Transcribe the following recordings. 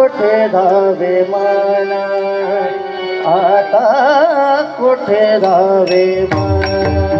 कुठे धावे मना? आता कुठे धावे मना?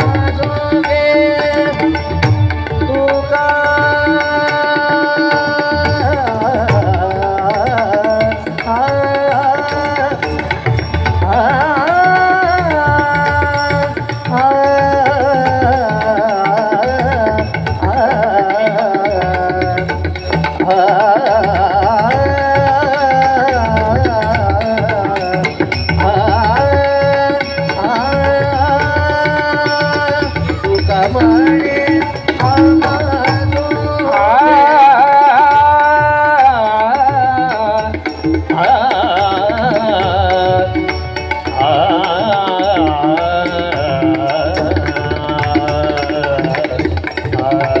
Bye.